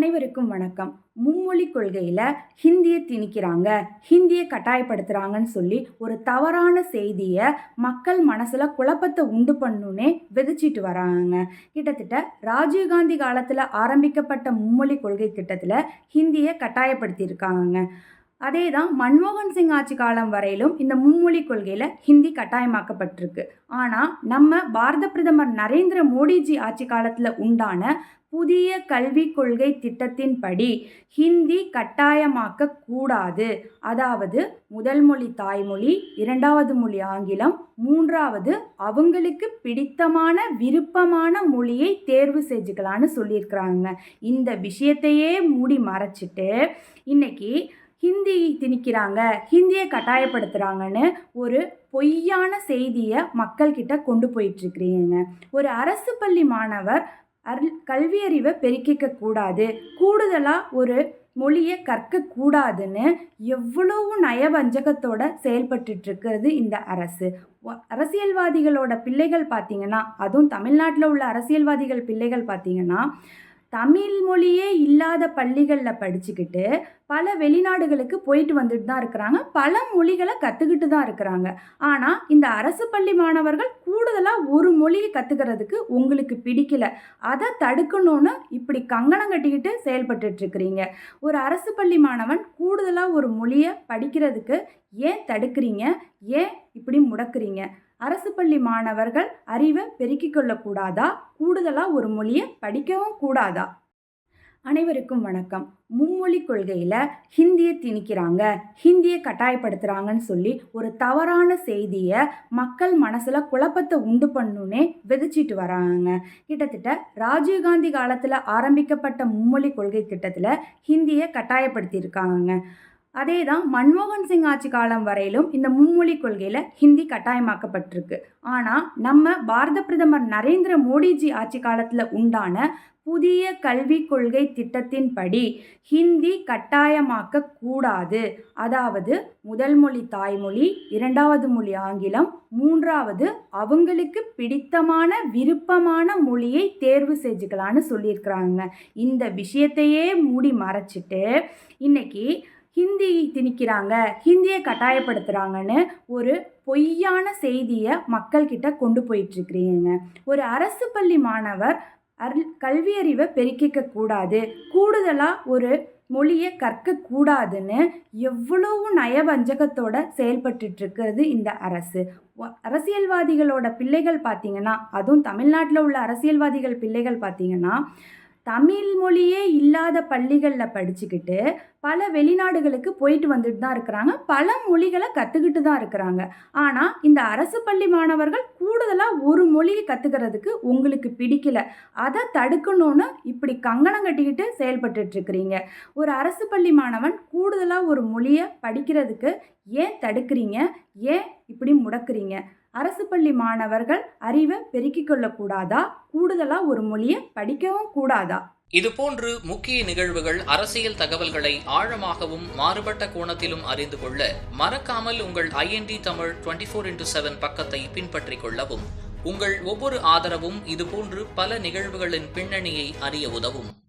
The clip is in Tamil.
அனைவருக்கும் வணக்கம். மும்மொழி கொள்கையில் ஹிந்தியை திணிக்கிறாங்க ஹிந்தியை கட்டாயப்படுத்துகிறாங்கன்னு சொல்லி ஒரு தவறான செய்தியை மக்கள் மனசில் குழப்பத்தை உண்டு பண்ணுனே விதைச்சிட்டு வராங்க. கிட்டத்தட்ட ராஜீவ்காந்தி காலத்தில் ஆரம்பிக்கப்பட்ட மும்மொழி கொள்கை திட்டத்தில் ஹிந்தியை கட்டாயப்படுத்தியிருக்காங்க. அதே தான் மன்மோகன் சிங் ஆட்சி காலம் வரையிலும் இந்த மும்மொழி கொள்கையில் ஹிந்தி கட்டாயமாக்கப்பட்டிருக்கு. ஆனால் நம்ம பாரத பிரதமர் நரேந்திர மோடிஜி ஆட்சி காலத்தில் உண்டான புதிய கல்விக் கொள்கை திட்டத்தின்படி ஹிந்தி கட்டாயமாக்க கூடாது. அதாவது முதல் மொழி தாய்மொழி இரண்டாவது மொழி ஆங்கிலம் மூன்றாவது அவங்களுக்கு பிடித்தமான விருப்பமான மொழியை தேர்வு செஞ்சுக்கலான்னு சொல்லியிருக்கிறாங்க. இந்த விஷயத்தையே மூடி மறைச்சிட்டு இன்னைக்கு ஹிந்தி திணிக்கிறாங்க ஹிந்தியை கட்டாயப்படுத்துகிறாங்கன்னு ஒரு பொய்யான செய்தியை மக்கள்கிட்ட கொண்டு போயிட்டுருக்கிறீங்க. ஒரு அரசு பள்ளி மாணவர் அருள் கல்வியறிவை பெருக்கிக்க கூடாது கூடுதலாக ஒரு மொழியை கற்கக்கூடாதுன்னு எவ்வளவு நயவஞ்சகத்தோட செயல்பட்டுட்ருக்கிறது இந்த அரசு. அரசியல்வாதிகளோட பிள்ளைகள் பார்த்தீங்கன்னா அதுவும் தமிழ்நாட்டில் உள்ள அரசியல்வாதிகள் பிள்ளைகள் பார்த்தீங்கன்னா தமிழ் மொழியே இல்லாத பள்ளிகளில் படிச்சுக்கிட்டு பல வெளிநாடுகளுக்கு போயிட்டு வந்துட்டு தான் இருக்கிறாங்க. பல மொழிகளை கற்றுக்கிட்டு தான் இருக்கிறாங்க. ஆனால் இந்த அரசு பள்ளி மாணவர்கள் கூடுதலாக ஒரு மொழியை கற்றுக்கிறதுக்கு உங்களுக்கு பிடிக்கல. அதை தடுக்கணும்னு இப்படி கங்கணம் கட்டிக்கிட்டு செயல்பட்டுருக்கிறீங்க ஒரு அரசு பள்ளி மாணவன் கூடுதலாக ஒரு மொழியை படிக்கிறதுக்கு ஏன் தடுக்கிறீங்க? ஏன் இப்படி முடக்குறீங்க? அரசு பள்ளி மாணவர்கள் அறிவை பெருக்கிக் கொள்ளக்கூடாதா? கூடுதலாக ஒரு மொழியை படிக்கவும் கூடாதா? அனைவருக்கும் வணக்கம். மும்மொழி கொள்கையில் ஹிந்தியை திணிக்கிறாங்க. ஹிந்தியை கட்டாயப்படுத்துகிறாங்கன்னு சொல்லி ஒரு தவறான செய்தியை மக்கள் மனசில் குழப்பத்தை உண்டு பண்ணுன்னே விதைச்சிட்டு வராங்க. கிட்டத்தட்ட ராஜீவ்காந்தி காலத்தில் ஆரம்பிக்கப்பட்ட மும்மொழி கொள்கை திட்டத்தில் ஹிந்தியை கட்டாயப்படுத்தியிருக்காங்க. அதே தான் மன்மோகன் சிங் ஆட்சி காலம் வரையிலும் இந்த மும்மொழி கொள்கையில் ஹிந்தி கட்டாயமாக்கப்பட்டிருக்கு. ஆனால் நம்ம பாரத பிரதமர் நரேந்திர மோடிஜி ஆட்சி காலத்தில் உண்டான புதிய கல்விக் கொள்கை திட்டத்தின்படி ஹிந்தி கட்டாயமாக்க கூடாது. அதாவது முதல் மொழி தாய்மொழி இரண்டாவது மொழி ஆங்கிலம் மூன்றாவது அவங்களுக்கு பிடித்தமான விருப்பமான மொழியை தேர்வு செஞ்சுக்கலான்னு சொல்லியிருக்கிறாங்க. இந்த விஷயத்தையே மூடி மறைச்சிட்டு இன்னைக்கு ஹிந்தி திணிக்கிறாங்க ஹிந்தியை கட்டாயப்படுத்துகிறாங்கன்னு ஒரு பொய்யான செய்தியை மக்கள்கிட்ட கொண்டு போயிட்டுருக்கிறீங்க. ஒரு அரசு பள்ளி மாணவர் அரு கல்வியறிவை பெருக்கிக்க கூடாது கூடுதலாக ஒரு மொழியை கற்கக்கூடாதுன்னு எவ்வளவு நயவஞ்சகத்தோட செயல்பட்டுட்டு இருக்கிறது இந்த அரசு. அரசியல்வாதிகளோட பிள்ளைகள் பார்த்திங்கன்னா அதுவும் தமிழ்நாட்டில் உள்ள அரசியல்வாதிகள் பிள்ளைகள் பார்த்திங்கன்னா தமிழ் மொழியே இல்லாத பள்ளிகளில் படிச்சுக்கிட்டு பல வெளிநாடுகளுக்கு போயிட்டு வந்துட்டு தான் இருக்கிறாங்க. பல மொழிகளை கற்றுக்கிட்டு தான் இருக்கிறாங்க. ஆனால் இந்த அரசு பள்ளி மாணவர்கள் கூடுதலாக ஒரு மொழியை கற்றுக்கிறதுக்கு உங்களுக்கு பிடிக்கல. அதை தடுக்கணும்னு இப்படி கங்கணம் கட்டிக்கிட்டு செயல்பட்டுருக்கிறீங்க ஒரு அரசு பள்ளி மாணவன் கூடுதலாக ஒரு மொழியை படிக்கிறதுக்கு ஏன் தடுக்கிறீங்க? ஏன் இப்படி முடக்குறீங்க? அரசு பள்ளி மாணவர்கள் அறிவை பெருக்கிக் கொள்ளக்கூடாதா? கூடுதலாக ஒரு மொழியை படிக்கவும் கூடாதா? இதுபோன்று முக்கிய நிகழ்வுகள் அரசியல் தகவல்களை ஆழமாகவும் மாறுபட்ட கோணத்திலும் அறிந்து கொள்ள மறக்காமல் உங்கள் IND Tamil twenty four into seven பக்கத்தை பின்பற்றிக் கொள்ளவும். உங்கள் ஒவ்வொரு ஆதரவும் இதுபோன்று பல நிகழ்வுகளின் பின்னணியை அறிய உதவும்.